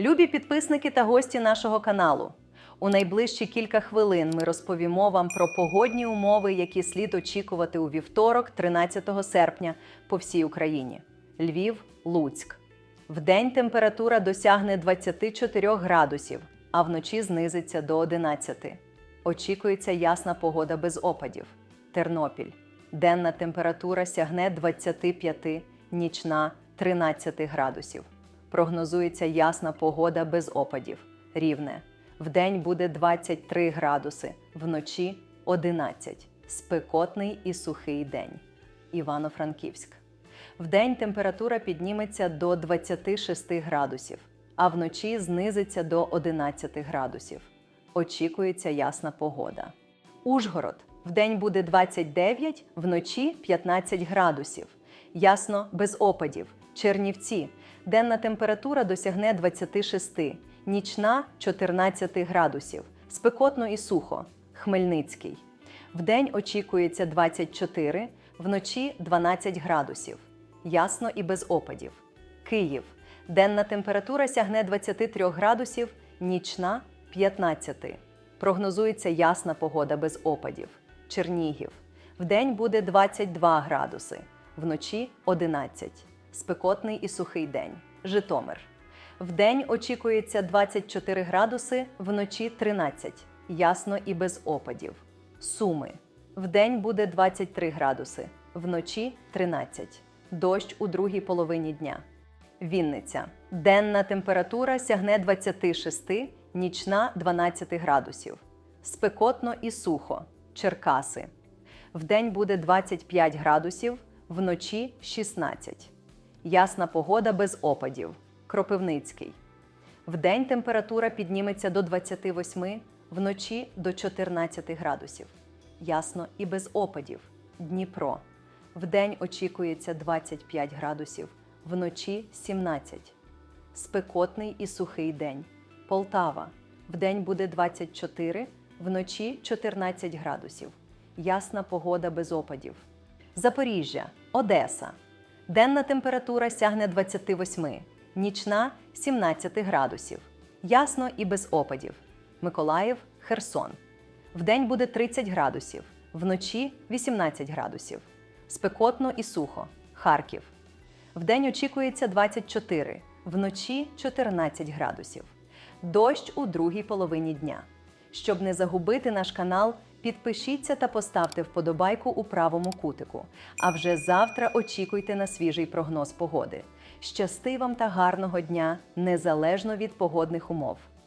Любі підписники та гості нашого каналу. У найближчі кілька хвилин ми розповімо вам про погодні умови, які слід очікувати у вівторок, 13 серпня, по всій Україні. Львів, Луцьк. Вдень температура досягне 24 градусів, а вночі знизиться до 11. Очікується ясна погода без опадів. Тернопіль. Денна температура сягне 25, нічна 13 градусів. Прогнозується ясна погода без опадів. Рівне. Вдень буде 23 градуси, вночі 11. Спекотний і сухий день. Івано-Франківськ. Вдень температура підніметься до 26 градусів, а вночі знизиться до 11 градусів. Очікується ясна погода. Ужгород. Вдень буде 29, вночі 15 градусів. Ясно, без опадів. Чернівці. Денна температура досягне 26, нічна 14 градусів. Спекотно і сухо. Хмельницький. Вдень очікується 24, вночі 12 градусів. Ясно і без опадів. Київ. Денна температура сягне 23 градусів, нічна 15. Прогнозується ясна погода без опадів. Чернігів. Вдень буде 22 градуси, вночі 11. Спекотний і сухий день. Житомир. Вдень очікується 24 градуси, вночі 13. Ясно і без опадів. Суми. Вдень буде 23 градуси, вночі 13. Дощ у другій половині дня. Вінниця. Денна температура сягне 26, нічна 12 градусів. Спекотно і сухо. Черкаси. Вдень буде 25 градусів, вночі 16. Ясна погода без опадів. Кропивницький. Вдень температура підніметься до 28, вночі до 14 градусів. Ясно і без опадів. Дніпро. Вдень очікується 25 градусів, вночі 17. Спекотний і сухий день. Полтава. Вдень буде 24, вночі 14 градусів. Ясна погода без опадів. Запоріжжя, Одеса. Денна температура сягне 28, нічна 17 градусів. Ясно і без опадів. Миколаїв, Херсон. Вдень буде 30 градусів, вночі 18 градусів. Спекотно і сухо. Харків. Вдень очікується 24, вночі 14 градусів. Дощ у другій половині дня. Щоб не загубити наш канал, підпишіться та поставте вподобайку у правому кутику. А вже завтра очікуйте на свіжий прогноз погоди. Щасти вам та гарного дня, незалежно від погодних умов!